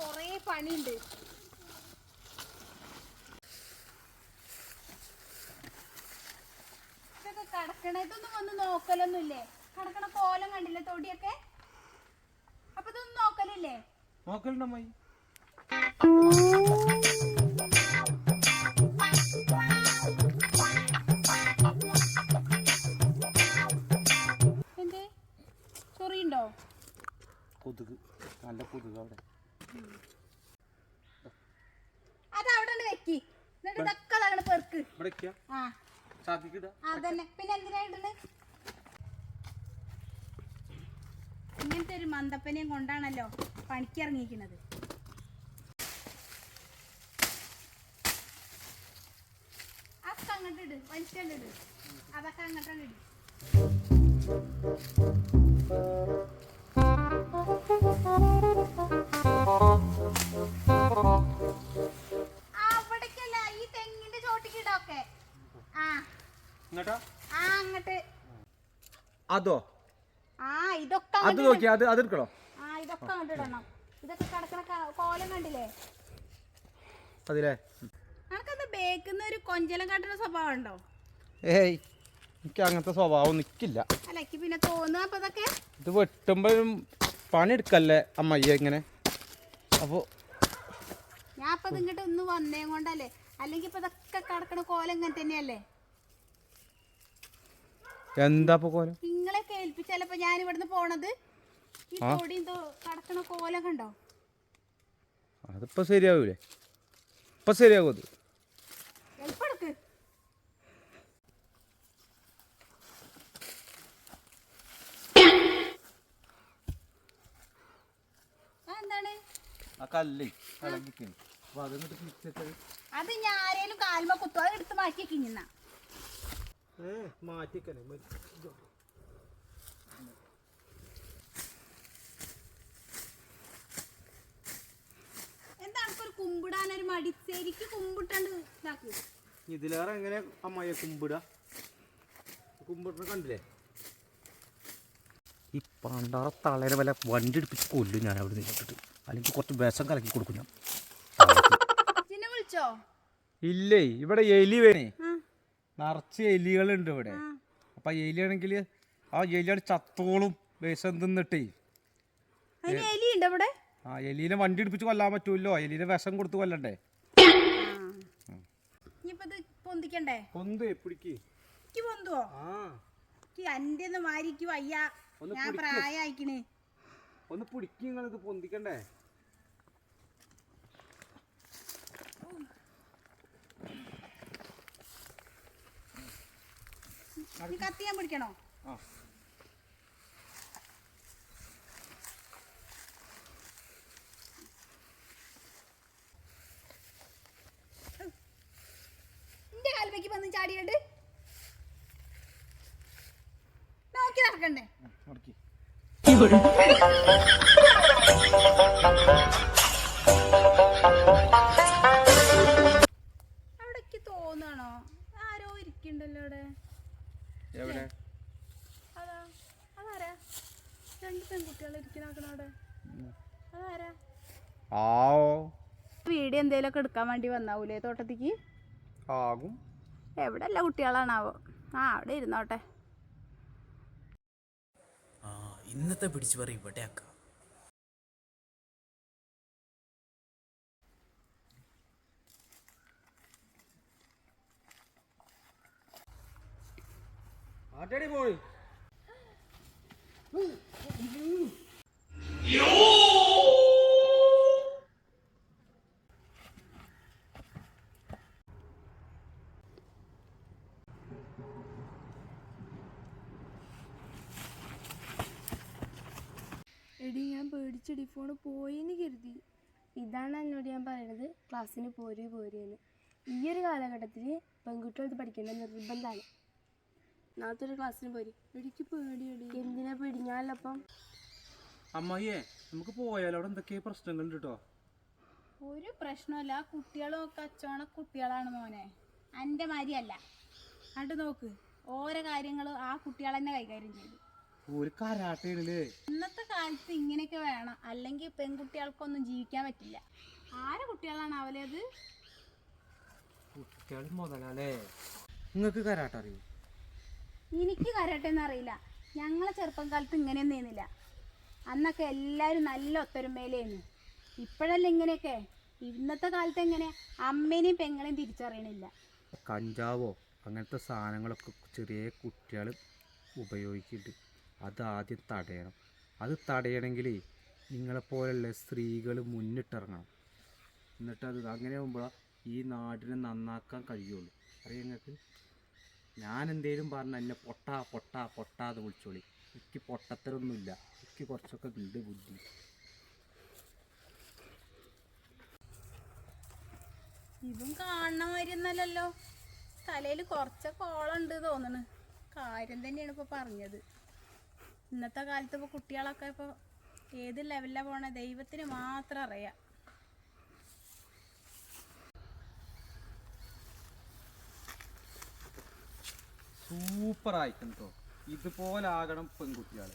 കൊറേ പണിയുണ്ട്. ഇതൊക്കെ കടക്കണ ഇതൊന്നും വന്ന് നോക്കലൊന്നുമില്ലേ? കടക്കണ കോലം കണ്ടില്ലേ? തൊടിയൊക്കെ? അപ്പൊ ഇതൊന്നും നോക്കലില്ലേ? നോക്കലുണ്ടോ അമ്മായി? എന്തേ? ചൊറിയുണ്ടോ? കൊതുക്. നല്ല കൊതുക് അവിടെ. അത് അവിടെ വെക്കി. എന്നിട്ട് ഇതൊക്കെ ആ. അതന്നെ. പിന്നെ ഇങ്ങനത്തെ ഒരു മന്ദപ്പനെയും കൊണ്ടാണല്ലോ പണിക്ക് ഇറങ്ങിയിരിക്കുന്നത്. അതൊക്കെ അങ്ങോട്ട് ഇട്. വലിച്ചണ്ട് ഇട്. അതൊക്കെ അങ്ങോട്ടാണ് അതോ? ആ ഇതൊക്കെ അത് നോക്കി അത് അതെടുക്കണോ? ആ ഇതൊക്കെ അങ്ങോട്ട് ഇടണം. ഇതൊക്കെ കിടക്കണ ക- കോലം കണ്ടില്ലേ? അതിലേ. അനക്കന്ന് ബേക്കുന്ന ഒരു കൊഞ്ചലം കാട്ടുന്ന സ്വഭാവം ഉണ്ടോ? ഏയ് എനിക്ക് അങ്ങനത്തെ സ്വഭാവം നിക്കില്ല. അല്ല എനിക്ക് പിന്നെ തോന്നുക അപ്പൊ ഇതൊക്കെ ഇത് വെട്ടുമ്പോഴും പണിയെടുക്കല്ലേ അമ്മയ്യ ഇങ്ങനെ? അപ്പോൾ ഞാൻ അപ്പൊ ഇത് ഇങ്ങോട്ട് ഒന്ന് വന്നേ കൊണ്ടല്ലേ? അല്ലെങ്കിൽ ഇപ്പൊ ഇതൊക്കെ കിടക്കണ കോലം ഇങ്ങനെ തന്നെയല്ലേ? എന്താ ഇപ്പോൾ കോലം? നിങ്ങളെ കേൾപ്പിച്ചാലപ്പോ ഞാൻ ഇവിടുന്ന് പോണത്? ഈ കടക്കണ കോലം കണ്ടോ? അതിപ്പോ ശരിയാവൂലേ? ഇപ്പൊ ശരിയാവും അത്. അത് ഞാൻ ആരേലും കാൽമ കുത്തു. അത് എടുത്ത് മാറ്റി കിഞ്ഞുന്ന ഏ മാറ്റിക്കണേ. എന്താ ഒരു കുമ്പിടാനൊരു മടി? ശരിക്ക് കുമ്പിട്ടാണ്ട് ഇതാക്ക്. ഇതിലേറെ എങ്ങനെ അമ്മയെ കുമ്പിടുക കുമ്പിടുന്ന കണ്ടില്ലേ? ഈ പണ്ടാറ തളരെ വല്ല വണ്ടി എടുപ്പിച്ച് കൊല്ലും ഞാൻ അവിടെ നിന്നിട്ട് അല്ലെങ്കിൽ കുറച്ച് വിഷം കലക്കി കൊടുക്കും ഞാൻ. വിളിച്ചോ? ഇല്ലേ ഇവിടെ എലി വേണേ. നിറച്ച് എലികളുണ്ട് ഇവിടെ. അപ്പൊ എലിയാണെങ്കിൽ ആ എലിയാണ് ചത്തോളും വിഷം തിന്നിട്ടേ. അതിന് എലി ഉണ്ട് ഇവിടെ? ആ എലിനെ വണ്ടി എടുപ്പിച്ച് കൊല്ലാൻ പറ്റൂല്ലോ. എലിനെ വിഷം കൊടുത്ത് കൊല്ലണ്ടേ? പൊന്തിക്കണ്ടേ? പൊന്ത് പിടിക്ക്. പൊന്തുവോ? ഒന്ന് മാരിക്ക് ഞാൻ പിടിക്ക്. നിങ്ങളിത് പൊന്തിക്കണ്ടേ? ഇനി കത്തി ഞാൻ പിടിക്കണോ? എന്റെ കാൽവയ്ക്ക് വന്ന് ചാടിയുണ്ട് നോക്കി നടക്കണ്ടേ? നടക്കി. വീഡിയോ എന്തേലൊക്കെ എടുക്കാൻ വേണ്ടി വന്നാവൂലേ തോട്ടത്തേക്ക്? ആകും. എവിടെ അല്ല കുട്ടികളാണാവോ? ആ അവിടെ ഇരുന്നോട്ടെ. ആ ഇന്നത്തെ പിടിച്ചു പറ ഇവിടെ അക്ക പോയി. എടി ഞാൻ പേടിച്ചെടി ഫോണ് പോയെന്ന് കരുതി. ഇതാണ് എന്നോട് ഞാൻ പറയണത് ക്ലാസ്സിന് പോരേ പോരേന്ന് ഈ ഒരു കാലഘട്ടത്തിൽ പെൺകുട്ടികൾ ഇത് പഠിക്കേണ്ട നിർബന്ധമാണ്. നാളത്തെ ഒരു ക്ലാസ്സിന് പോരി. എനിക്ക് പേടിയടി. എന്തിനാ പേടിഞ്ഞാലപ്പം അമ്മയ്യേ നമുക്ക് പോയാലോ? അവിടെ എന്തൊക്കെ പ്രശ്നങ്ങളുണ്ട് കേട്ടോ ഒരു പ്രശ്നമല്ല ആ കുട്ടികളും കച്ചവണ അച്ചോണ കുട്ടികളാണ് മോനെ. എന്റെ മാതിരിയല്ല. കണ്ടു നോക്ക്. ഓരോ കാര്യങ്ങൾ ആ കുട്ടികൾ തന്നെ കൈകാര്യം ചെയ്തു. ഒരു കരാട്ടയാണല്ലേ? ഇന്നത്തെ കാലത്ത് ഇങ്ങനെയൊക്കെ വേണം. അല്ലെങ്കിൽ പെൺകുട്ടികൾക്കൊന്നും ജീവിക്കാൻ പറ്റില്ല. ആരെ കുട്ടികളാണ് അവലത് കുട്ടികൾ മുതലല്ലേ നിങ്ങൾക്ക് കരാട്ട അറിയോ? എനിക്ക് കരട്ടെന്ന് അറിയില്ല. ഞങ്ങളെ ചെറുപ്പം കാലത്ത് ഇങ്ങനെയൊന്നും ചെയ്യുന്നില്ല അന്നൊക്കെ എല്ലാവരും നല്ല ഒത്തൊരുമയിലായിരുന്നു. ഇപ്പോഴല്ലേ ഇങ്ങനെയൊക്കെ? ഇന്നത്തെ കാലത്ത് എങ്ങനെ? അമ്മേനെയും പെങ്ങളെയും തിരിച്ചറിയണില്ല. കഞ്ചാവോ അങ്ങനത്തെ സാധനങ്ങളൊക്കെ ചെറിയ കുട്ടികൾ ഉപയോഗിക്കുന്നുണ്ട് അത് ആദ്യം തടയണം. അത് തടയണമെങ്കിൽ നിങ്ങളെപ്പോലുള്ള സ്ത്രീകൾ മുന്നിട്ടിറങ്ങണം. എന്നിട്ട് അത് അങ്ങനെ ആകുമ്പോൾ ഈ നാടിനെ നന്നാക്കാൻ കഴിയുള്ളൂ. അറിയാം നിങ്ങൾക്ക് ഞാൻ എന്തേലും പറഞ്ഞ എന്നെ പൊട്ടാ പൊട്ടാ പൊട്ടാ എന്ന് വിളിച്ചോളി. എനിക്ക് പൊട്ടത്തരൊന്നുമില്ല. എനിക്ക് കുറച്ചൊക്കെ ഉണ്ട് ബുദ്ധി. ഇതും കാണണ മാതിരിയൊന്നല്ലല്ലോ തലയിൽ കുറച്ചൊക്കെ കോളുണ്ട് തോന്നണ്. കാര്യം തന്നെയാണ് ഇപ്പോൾ പറഞ്ഞത്. ഇന്നത്തെ കാലത്ത് ഇപ്പോൾ കുട്ടികളൊക്കെ ഇപ്പോൾ ഏത് ലെവലിലാണ് പോണേ? ദൈവത്തിന് മാത്രം അറിയാം. സൂപ്പർ ആയിട്ടുണ്ട് കേട്ടോ ഇതുപോലെ ആകണം പെൺകുട്ടികൾ